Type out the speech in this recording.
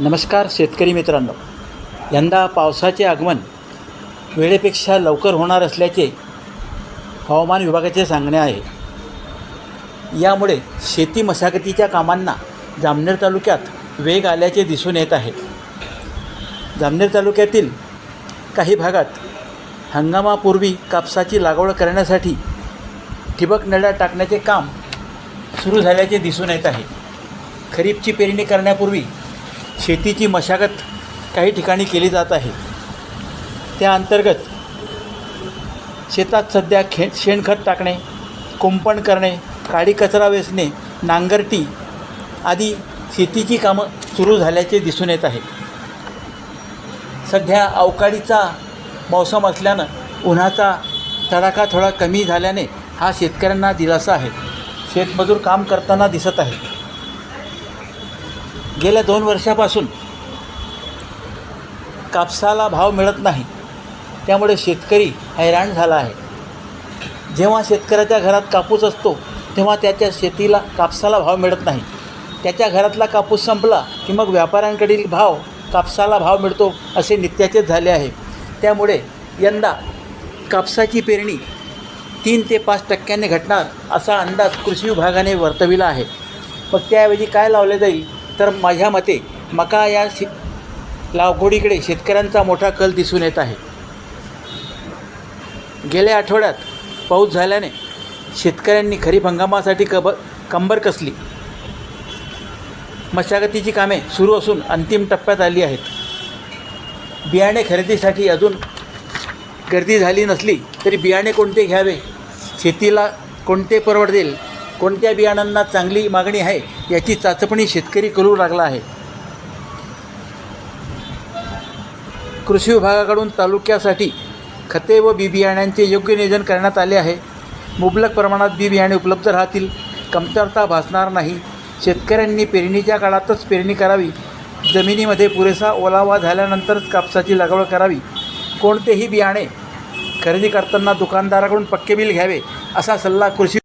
नमस्कार शेतकरी मित्रांनो. यंदा पावसाचे आगमन वेळेपेक्षा लवकर होणार असल्याचे हवामान विभागाचे सांगणे आहे. यामुळे शेती मशागतीच्या कामांना जामनेर तालुक्यात वेग आल्याचे दिसून येत आहे. जामनेर तालुक्यातील काही भागात हंगामापूर्वी कापसाची लागवड करण्यासाठी ठिबक नळ्या टाकण्याचे काम सुरू झाल्याचे दिसून येत आहे. खरीपची पेरणी करण्यापूर्वी शेतीची मशागत काही ठिकाणी केली जात आहे. त्या अंतर्गत शेतात सध्या खे शेणखत टाकणे कुंपण करणे काडी कचरा वेचणे नांगरटी आदी शेतीची कामं सुरू झाल्याचे दिसून येत आहे. सध्या अवकाळीचा मौसम असल्यानं उन्हाचा तडाखा थोडा कमी झाल्याने हा शेतकऱ्यांना दिलासा आहे. शेतमजूर काम करताना दिसत आहे गेल्या दोन वर्षापासून कापसाला भाव मिळत नाही. त्यामुळे शेतकरी हैराण झाला आहे. जेव्हा शेतकऱ्याच्या घरात कापूस असतो तेव्हा त्याच्या शेतीला कापसाला भाव मिळत नाही. त्याच्या घरातला कापूस संपला की मग व्यापाऱ्यांकडील भाव कापसाला भाव मिळतो असे नित्याचेच झाले आहे. त्यामुळे यंदा कापसाची पेरणी तीन ते पाच टक्क्याने घटणार असा अंदाज कृषी विभागाने वर्तविला आहे. मग त्याऐवजी काय लावले जाईल? तर माझ्या मते मका या शे लागवडीकडे शेतकऱ्यांचा मोठा कल दिसून येत आहे. गेल्या आठवड्यात पाऊस झाल्याने शेतकऱ्यांनी खरीप हंगामासाठी कब कंबर कसली? मशागतीची कामे सुरू असून अंतिम टप्प्यात आली आहेत. बियाणे खरेदीसाठी अजून गर्दी झाली नसली तरी बियाणे कोणते घ्यावे? शेतीला कोणते परवडतील कोणत्या बियाणांना चांगली मागणी आहे याची चाचपणी शेतकरी करू लागला आहे. कृषी विभागाकडून तालुक्यासाठी खते व बी बियाण्यांचे योग्य नियोजन करण्यात आले आहे. मुबलक प्रमाणात बी बियाणे उपलब्ध राहतील. कमतरता भासणार नाही. शेतकऱ्यांनी पेरणीच्या काळातच पेरणी करावी. जमिनीमध्ये पुरेसा ओलावा झाल्यानंतरच कापसाची लागवड करावी. कोणतेही बियाणे खरेदी करताना दुकानदाराकडून पक्के बिल घ्यावे असा सल्ला कृषी